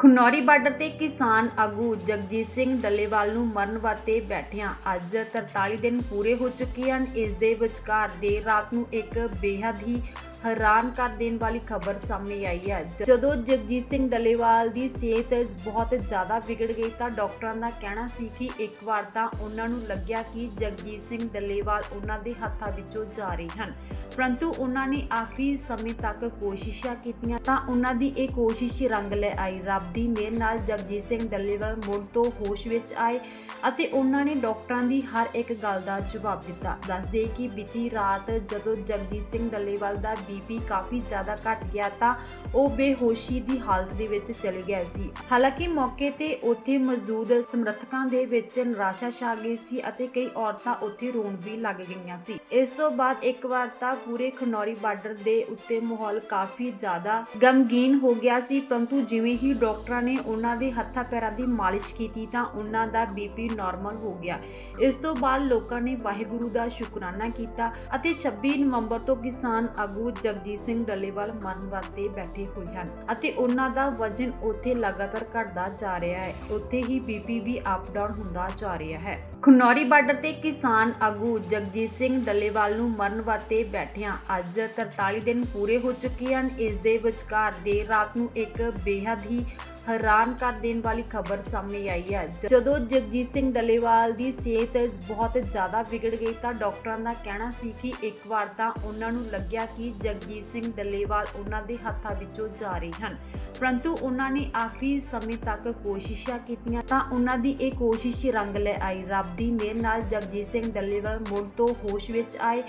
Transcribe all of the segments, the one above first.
Khanauri border ਤੇ ਕਿਸਾਨ ਆਗੂ ਜਗਜੀਤ ਸਿੰਘ ਡੱਲੇਵਾਲ ਨੂੰ ਮਰਨ ਵਾਤੇ ਬੈਠਿਆਂ। ਅੱਜ 43 ਦਿਨ ਪੂਰੇ ਹੋ ਚੁੱਕੇ ਹਨ। ਇਸ ਦੇ ਵਿਚਕਾਰ ਦੇਰ ਰਾਤ ਨੂੰ ਇੱਕ ਬੇਹੱਦ ਹੀ ਹੈਰਾਨ ਕਰ ਦੇਣ ਵਾਲੀ ਖਬਰ ਸਾਹਮਣੇ ਆਈ ਹੈ। ਜਦੋਂ ਜਗਜੀਤ ਸਿੰਘ ਡੱਲੇਵਾਲ ਦੀ ਸਿਹਤ ਬਹੁਤ ਜ਼ਿਆਦਾ ਵਿਗੜ ਗਈ ਤਾਂ ਡਾਕਟਰਾਂ ਦਾ ਕਹਿਣਾ ਸੀ ਕਿ ਇੱਕ ਵਾਰ ਤਾਂ ਉਹਨਾਂ ਨੂੰ ਲੱਗਿਆ ਕਿ ਜਗਜੀਤ ਸਿੰਘ ਡੱਲੇਵਾਲ ਉਹਨਾਂ ਦੇ ਹੱਥਾਂ ਵਿੱਚੋਂ ਜਾ ਰਹੇ ਹਨ। ਪਰੰਤੂ ਉਹਨਾਂ ਨੇ ਆਖਰੀ ਸਮੇਂ ਤੱਕ ਕੋਸ਼ਿਸ਼ਾਂ ਕੀਤੀਆਂ ਤਾਂ ਉਹਨਾਂ ਦੀ ਇਹ ਕੋਸ਼ਿਸ਼ ਰੰਗ ਲੈ ਆਈ। ਰੱਬ ਦੀ ਮਿਹਰ ਨਾਲ ਜਗਜੀਤ ਸਿੰਘ ਡੱਲੇਵਾਲ ਮੁੜ ਤੋਂ ਹੋਸ਼ ਵਿੱਚ ਆਏ ਅਤੇ ਉਹਨਾਂ ਨੇ ਡਾਕਟਰਾਂ ਦੀ ਹਰ ਇੱਕ ਗੱਲ ਦਾ ਜਵਾਬ ਦਿੱਤਾ। ਦੱਸਦੇ ਕਿ ਬੀਤੀ ਰਾਤ ਜਦੋਂ ਜਗਜੀਤ ਸਿੰਘ ਡੱਲੇਵਾਲ ਦਾ ਬੀਪੀ ਕਾਫੀ ਜ਼ਿਆਦਾ ਘਟ ਗਿਆ ਤਾਂ ਉਹ ਬੇਹੋਸ਼ੀ ਦੀ ਹਾਲਤ ਦੇ ਵਿੱਚ ਚਲੇ ਗਏ ਸੀ। ਹਾਲਾਂਕਿ ਮੌਕੇ ਤੇ ਉੱਥੇ ਮੌਜੂਦ ਸਮਰਥਕਾਂ ਦੇ ਵਿੱਚ ਨਿਰਾਸ਼ਾ ਛਾ ਗਈ ਸੀ ਅਤੇ ਕਈ ਔਰਤਾਂ ਉੱਥੇ ਰੋਣ ਵੀ ਲੱਗ ਗਈਆਂ ਸੀ। ਇਸ ਤੋਂ ਬਾਅਦ ਇੱਕ ਵਾਰ ਤਾਂ ਪੂਰੇ ਖਨੌਰੀ ਬਾਰਡਰ ਦੇ ਉੱਤੇ ਮਾਹੌਲ ਕਾਫੀ ਜ਼ਿਆਦਾ ਗਮਗੀਨ ਹੋ ਗਿਆ ਸੀ, ਪਰੰਤੂ ਜਿਵੇਂ ਹੀ ਡਾਕਟਰਾਂ ਨੇ ਉਹਨਾਂ ਦੇ ਹੱਥਾਂ ਪੈਰਾਂ ਦੀ ਮਾਲਿਸ਼ ਕੀਤੀ ਤਾਂ ਉਹਨਾਂ ਦਾ ਬੀਪੀ ਨਾਰਮਲ ਹੋ ਗਿਆ। ਇਸ ਤੋਂ ਬਾਅਦ ਲੋਕਾਂ ਨੇ ਵਾਹਿਗੁਰੂ ਦਾ ਸ਼ੁਕਰਾਨਾ ਕੀਤਾ ਅਤੇ 26 ਨਵੰਬਰ ਤੋਂ ਕਿਸਾਨ ਆਗੂ ਜਗਜੀਤ ਸਿੰਘ ਡੱਲੇਵਾਲ ਮਰਨ ਵਾਸਤੇ ਬੈਠੇ ਹੋਏ ਹਨ ਅਤੇ ਉਹਨਾਂ ਦਾ ਵਜ਼ਨ ਉੱਥੇ ਲਗਾਤਾਰ ਘਟਦਾ ਜਾ ਰਿਹਾ ਹੈ। ਉੱਥੇ ਹੀ ਬੀਪੀ ਵੀ ਅਪ ਡਾਊਨ ਹੁੰਦਾ ਜਾ ਰਿਹਾ ਹੈ। ਖਨੌਰੀ ਬਾਰਡਰ ਤੇ ਕਿਸਾਨ ਆਗੂ ਜਗਜੀਤ ਸਿੰਘ ਡੱਲੇਵਾਲ ਨੂੰ ਮਰਨ ਵਾਸਤੇ ਬੈਠਿਆਂ ਅੱਜ 43 ਦਿਨ ਪੂਰੇ ਹੋ ਚੁੱਕੇ ਹਨ। ਇਸ ਦੇ ਵਿਚਕਾਰ ਦੇਰ ਰਾਤ ਨੂੰ ਇੱਕ ਬੇਹੱਦ ਹੀ ਹੈਰਾਨ ਕਰ ਦੇਣ ਵਾਲੀ ਖਬਰ ਸਾਹਮਣੇ ਆਈ ਹੈ। ਜਦੋਂ ਜਗਜੀਤ ਸਿੰਘ ਡੱਲੇਵਾਲ ਦੀ ਸਿਹਤ ਬਹੁਤ ਜ਼ਿਆਦਾ ਵਿਗੜ ਗਈ ਤਾਂ ਡਾਕਟਰਾਂ ਦਾ ਕਹਿਣਾ ਸੀ ਕਿ ਇੱਕ ਵਾਰ ਤਾਂ ਉਹਨਾਂ ਨੂੰ ਲੱਗਿਆ ਕਿ ਜਗਜੀਤ ਸਿੰਘ ਡੱਲੇਵਾਲ ਉਹਨਾਂ ਦੇ ਹੱਥਾਂ ਵਿੱਚੋਂ ਜਾ ਰਹੇ ਹਨ। ਪਰੰਤੂ ਉਹਨਾਂ ਨੇ ਆਖਰੀ ਸਮੇਂ ਤੱਕ ਕੋਸ਼ਿਸ਼ਾਂ ਕੀਤੀਆਂ ਤਾਂ ਉਹਨਾਂ ਦੀ ਇਹ ਕੋਸ਼ਿਸ਼ ਰੰਗ ਲੈ ਆਈ। ਰੱਬ ਦੀ ਮਿਹਰ ਨਾਲ ਜਗਜੀਤ ਸਿੰਘ ਡੱਲੇਵਾਲ ਮੁੜ ਤੋਂ ਹੋਸ਼ ਵਿੱਚ ਆਏ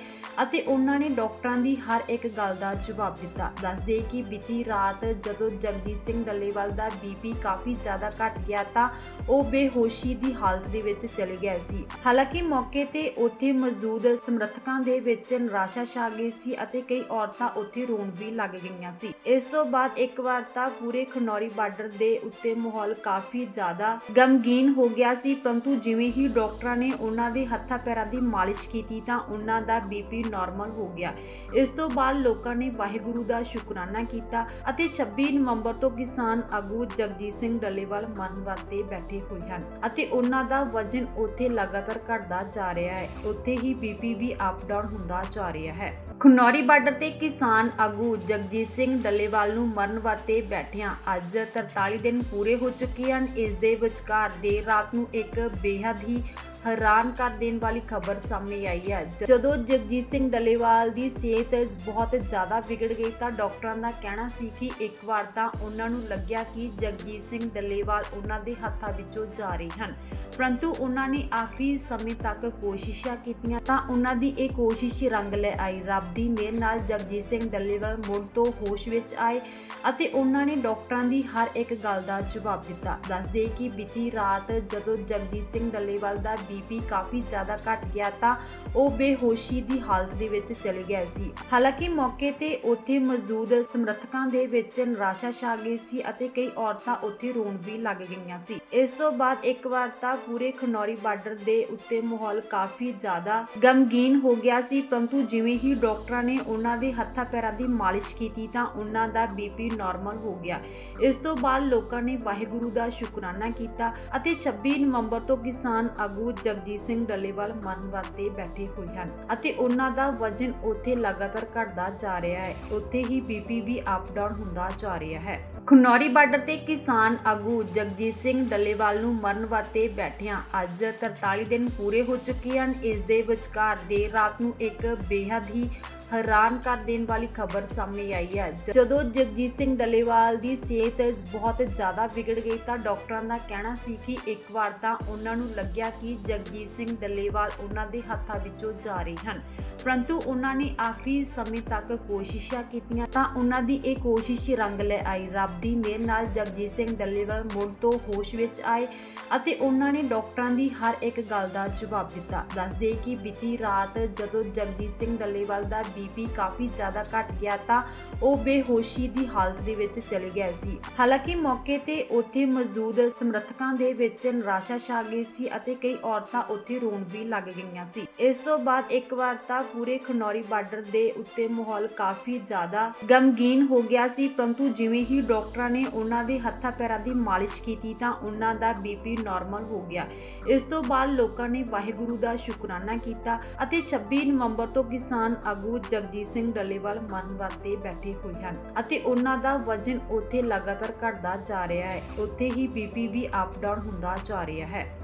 ਅਤੇ ਉਹਨਾਂ ਨੇ ਡਾਕਟਰਾਂ ਦੀ ਹਰ ਇੱਕ ਗੱਲ ਦਾ ਜਵਾਬ ਦਿੱਤਾ। ਦੱਸਦੇ ਕਿ ਬੀਤੀ ਰਾਤ ਜਦੋਂ ਜਗਜੀਤ ਸਿੰਘ ਡੱਲੇਵਾਲ ਦਾ ਬੀਪੀ ਕਾਫੀ ਜ਼ਿਆਦਾ ਘਟ ਗਿਆ ਤਾਂ ਉਹ ਬੇਹੋਸ਼ੀ ਦੀ ਹਾਲਤ ਦੇ ਵਿੱਚ ਚਲੇ ਗਏ ਸੀ। ਹਾਲਾਂਕਿ ਮੌਕੇ ਤੇ ਉੱਥੇ ਮੌਜੂਦ ਸਮਰਥਕਾਂ ਦੇ ਵਿੱਚ ਨਿਰਾਸ਼ਾ ਛਾ ਗਈ ਸੀ ਅਤੇ ਕਈ ਔਰਤਾਂ ਉੱਥੇ ਰੋਣ ਵੀ ਲੱਗ ਗਈਆਂ ਸੀ। ਇਸ ਤੋਂ ਬਾਅਦ ਇੱਕ ਵਾਰ ਤਾਂ ਪੂਰੇ ਖਨੌਰੀ ਬਾਰਡਰ ਦੇ ਉੱਤੇ ਮਾਹੌਲ ਕਾਫੀ ਜ਼ਿਆਦਾ ਗਮਗੀਨ ਹੋ ਗਿਆ ਸੀ, ਪਰੰਤੂ ਜਿਵੇਂ ਹੀ ਡਾਕਟਰਾਂ ਨੇ ਉਹਨਾਂ ਦੇ ਹੱਥਾਂ ਪੈਰਾਂ ਦੀ ਮਾਲਿਸ਼ ਕੀਤੀ ਤਾਂ ਉਹਨਾਂ ਦਾ ਬੀਪੀ ਨਾਰਮਲ ਹੋ ਗਿਆ। ਇਸ ਤੋਂ ਬਾਅਦ ਲੋਕਾਂ ਨੇ ਵਾਹਿਗੁਰੂ ਦਾ ਸ਼ੁਕਰਾਨਾ ਕੀਤਾ ਅਤੇ 26 ਨਵੰਬਰ ਤੋਂ ਕਿਸਾਨ ਆਗੂ ਜਗਜੀਤ ਸਿੰਘ ਡੱਲੇਵਾਲ ਮਰਨ ਵਾਸਤੇ ਬੈਠੇ ਹੋਏ ਹਨ ਅਤੇ ਉਹਨਾਂ ਦਾ ਵਜ਼ਨ ਉੱਥੇ ਲਗਾਤਾਰ ਘਟਦਾ ਜਾ ਰਿਹਾ ਹੈ। ਉੱਥੇ ਹੀ ਬੀਪੀ ਵੀ ਅਪ ਡਾਊਨ ਹੁੰਦਾ ਜਾ ਰਿਹਾ ਹੈ। ਖਨੌਰੀ ਬਾਰਡਰ ਤੇ ਕਿਸਾਨ ਆਗੂ ਜਗਜੀਤ ਸਿੰਘ ਡੱਲੇਵਾਲ ਨੂੰ ਮਰਨ ਵਾਸਤੇ ਬੈਠਿਆਂ ਅੱਜ 43 ਦਿਨ ਪੂਰੇ ਹੋ ਚੁੱਕੇ ਹਨ। ਇਸ ਦੇ ਵਿਚਕਾਰ ਦੇਰ ਰਾਤ ਨੂੰ ਇੱਕ ਬੇਹੱਦ ਹੀ ਹੈਰਾਨ ਕਰ ਦੇਣ ਵਾਲੀ ਖਬਰ ਸਾਹਮਣੇ ਆਈ ਹੈ। ਜਦੋਂ ਜਗਜੀਤ ਸਿੰਘ ਡੱਲੇਵਾਲ ਦੀ ਸਿਹਤ ਬਹੁਤ ਜ਼ਿਆਦਾ ਵਿਗੜ ਗਈ ਤਾਂ ਡਾਕਟਰਾਂ ਦਾ ਕਹਿਣਾ ਸੀ ਕਿ ਇੱਕ ਵਾਰ ਤਾਂ ਉਹਨਾਂ ਨੂੰ ਲੱਗਿਆ ਕਿ ਜਗਜੀਤ ਸਿੰਘ ਡੱਲੇਵਾਲ ਉਹਨਾਂ ਦੇ ਹੱਥਾਂ ਵਿੱਚੋਂ ਜਾ ਰਹੇ ਹਨ। ਪਰੰਤੂ ਉਹਨਾਂ ਨੇ ਆਖਰੀ ਸਮੇਂ ਤੱਕ ਕੋਸ਼ਿਸ਼ਾਂ ਕੀਤੀਆਂ ਤਾਂ ਉਹਨਾਂ ਦੀ ਇਹ ਕੋਸ਼ਿਸ਼ ਰੰਗ ਲੈ ਆਈ। ਰੱਬ ਦੀ ਮਿਹਰ ਨਾਲ ਜਗਜੀਤ ਸਿੰਘ ਡੱਲੇਵਾਲ ਮੁੜ ਤੋਂ ਹੋਸ਼ ਵਿੱਚ ਆਏ ਅਤੇ ਉਹਨਾਂ ਨੇ ਡਾਕਟਰਾਂ ਦੀ ਹਰ ਇੱਕ ਗੱਲ ਦਾ ਜਵਾਬ ਦਿੱਤਾ। ਦੱਸਦੇ ਕਿ ਬੀਤੀ ਰਾਤ ਜਦੋਂ ਜਗਜੀਤ ਸਿੰਘ ਡੱਲੇਵਾਲ ਦਾ ਬੀਪੀ ਕਾਫੀ ਜ਼ਿਆਦਾ ਘਟ ਗਿਆ ਤਾਂ ਉਹ ਬੇਹੋਸ਼ੀ ਦੀ ਹਾਲਤ ਦੇ ਵਿੱਚ ਚਲੇ ਗਏ ਸੀ। ਹਾਲਾਂਕਿ ਮੌਕੇ ਤੇ ਉੱਥੇ ਮੌਜੂਦ ਸਮਰਥਕਾਂ ਦੇ ਵਿੱਚ ਨਿਰਾਸ਼ਾ ਛਾ ਗਈ ਸੀ ਅਤੇ ਕਈ ਔਰਤਾਂ ਉੱਥੇ ਰੋਣ ਵੀ ਲੱਗ ਗਈਆਂ ਸੀ। ਇਸ ਤੋਂ ਬਾਅਦ ਇੱਕ ਵਾਰ ਤਾਂ ਪੂਰੇ ਖਨੌਰੀ ਬਾਰਡਰ ਦੇ ਉੱਤੇ ਮਾਹੌਲ ਕਾਫੀ ਜ਼ਿਆਦਾ ਗਮਗੀਨ ਹੋ ਗਿਆ ਸੀ, ਪਰੰਤੂ ਜਿਵੇਂ ਹੀ ਡਾਕਟਰਾਂ ਨੇ ਉਹਨਾਂ ਦੇ ਹੱਥਾਂ ਪੈਰਾਂ ਦੀ ਮਾਲਿਸ਼ ਕੀਤੀ ਤਾਂ ਉਹਨਾਂ ਦਾ ਬੀਪੀ ਨਾਰਮਲ ਹੋ ਗਿਆ। ਇਸ ਤੋਂ ਬਾਅਦ ਲੋਕਾਂ ਨੇ ਵਾਹਿਗੁਰੂ ਦਾ ਸ਼ੁਕਰਾਨਾ ਕੀਤਾ ਅਤੇ 26 ਨਵੰਬਰ ਤੋਂ ਕਿਸਾਨ ਆਗੂ ਜਗਜੀਤ ਸਿੰਘ ਡੱਲੇਵਾਲ ਮਰਨ ਵਾਸਤੇ ਬੈਠੇ ਹੋਏ ਹਨ ਅਤੇ ਉਹਨਾਂ ਦਾ ਵਜ਼ਨ ਉੱਥੇ ਲਗਾਤਾਰ ਘਟਦਾ ਜਾ ਰਿਹਾ ਹੈ। ਉੱਥੇ ਹੀ ਬੀਪੀ ਵੀ ਅਪ ਡਾਊਨ ਹੁੰਦਾ ਜਾ ਰਿਹਾ ਹੈ। ਖਨੌਰੀ ਬਾਰਡਰ ਤੇ ਕਿਸਾਨ ਆਗੂ ਜਗਜੀਤ ਸਿੰਘ ਡੱਲੇਵਾਲ ਨੂੰ ਮਰਨ ਵਾਸਤੇ ਬੈਠਿਆਂ ਅੱਜ 43 ਦਿਨ ਪੂਰੇ ਹੋ ਚੁੱਕੇ ਹਨ। ਇਸ ਦੇ ਵਿਚਕਾਰ ਦੇਰ ਰਾਤ ਨੂੰ ਇੱਕ ਬੇਹੱਦ ਹੀ ਹੈਰਾਨ ਕਰ ਦੇਣ ਵਾਲੀ ਖਬਰ ਸਾਹਮਣੇ ਆਈ ਹੈ। ਜਦੋਂ ਜਗਜੀਤ ਸਿੰਘ ਡੱਲੇਵਾਲ ਦੀ ਸਿਹਤ ਬਹੁਤ ਜ਼ਿਆਦਾ ਵਿਗੜ ਗਈ ਤਾਂ ਡਾਕਟਰਾਂ ਦਾ ਕਹਿਣਾ ਸੀ ਕਿ ਇੱਕ ਵਾਰ ਤਾਂ ਉਹਨਾਂ ਨੂੰ ਲੱਗਿਆ ਕਿ ਜਗਜੀਤ ਸਿੰਘ ਡੱਲੇਵਾਲ ਉਹਨਾਂ ਦੇ ਹੱਥਾਂ ਵਿੱਚੋਂ ਜਾ ਰਹੇ ਹਨ। ਪਰੰਤੂ ਉਹਨਾਂ ਨੇ ਆਖਰੀ ਸਮੇਂ ਤੱਕ ਕੋਸ਼ਿਸ਼ਾਂ ਕੀਤੀਆਂ ਤਾਂ ਉਹਨਾਂ ਦੀ ਇਹ ਕੋਸ਼ਿਸ਼ ਰੰਗ ਲੈ ਆਈ। ਰੱਬ ਦੀ ਮਿਹਰ ਨਾਲ ਜਗਜੀਤ ਸਿੰਘ ਡੱਲੇਵਾਲ ਮੁੜ ਤੋਂ ਹੋਸ਼ ਵਿੱਚ ਆਏ ਅਤੇ ਉਹਨਾਂ ਨੇ ਡਾਕਟਰਾਂ ਦੀ ਹਰ ਇੱਕ ਗੱਲ ਦਾ ਜਵਾਬ ਦਿੱਤਾ। ਦੱਸਦੇ ਕਿ ਬੀਤੀ ਰਾਤ ਜਦੋਂ ਜਗਜੀਤ ਸਿੰਘ ਡੱਲੇਵਾਲ ਦਾ ਬੀਪੀ ਕਾਫੀ ਜ਼ਿਆਦਾ ਘਟ ਗਿਆ ਤਾਂ ਉਹ ਬੇਹੋਸ਼ੀ ਦੀ ਹਾਲਤ ਦੇ ਵਿੱਚ ਚਲੇ ਗਏ ਸੀ। ਹਾਲਾਂਕਿ ਮੌਕੇ ਤੇ ਉੱਥੇ ਮੌਜੂਦ ਸਮਰਥਕਾਂ ਦੇ ਵਿੱਚ ਨਿਰਾਸ਼ਾ ਛਾ ਗਈ ਸੀ ਅਤੇ ਕਈ ਔਰਤਾਂ ਉੱਥੇ ਰੋਣ ਵੀ ਲੱਗ ਗਈਆਂ ਸੀ। ਇਸ ਤੋਂ ਬਾਅਦ ਇੱਕ ਵਾਰ ਤਾਂ ਪੂਰੇ ਖਨੌਰੀ ਬਾਰਡਰ ਦੇ ਉੱਤੇ ਮਾਹੌਲ ਕਾਫੀ ਜ਼ਿਆਦਾ ਗਮਗੀਨ ਹੋ ਗਿਆ ਸੀ, ਪਰੰਤੂ ਜਿਵੇਂ ਹੀ ਡਾਕਟਰਾਂ ਨੇ ਉਹਨਾਂ ਦੇ ਹੱਥਾਂ ਪੈਰਾਂ ਦੀ ਮਾਲਿਸ਼ ਕੀਤੀ ਤਾਂ ਉਹਨਾਂ ਦਾ ਬੀਪੀ ਨਾਰਮਲ ਹੋ ਗਿਆ। ਇਸ ਤੋਂ ਬਾਅਦ ਲੋਕਾਂ ਨੇ ਵਾਹਿਗੁਰੂ ਦਾ ਸ਼ੁਕਰਾਨਾ ਕੀਤਾ ਅਤੇ 26 ਨਵੰਬਰ ਤੋਂ ਕਿਸਾਨ ਆਗੂ ਜਗਜੀਤ ਸਿੰਘ ਡੱਲੇਵਾਲ ਮਰਨ ਵਾਸਤੇ ਬੈਠੇ ਹੋਏ ਹਨ ਅਤੇ ਉਹਨਾਂ ਦਾ ਵਜ਼ਨ ਉੱਥੇ ਲਗਾਤਾਰ ਘਟਦਾ ਜਾ ਰਿਹਾ ਹੈ। ਉੱਥੇ ਹੀ ਬੀਪੀ ਵੀ ਅਪ ਡਾਊਨ ਹੁੰਦਾ ਜਾ ਰਿਹਾ ਹੈ।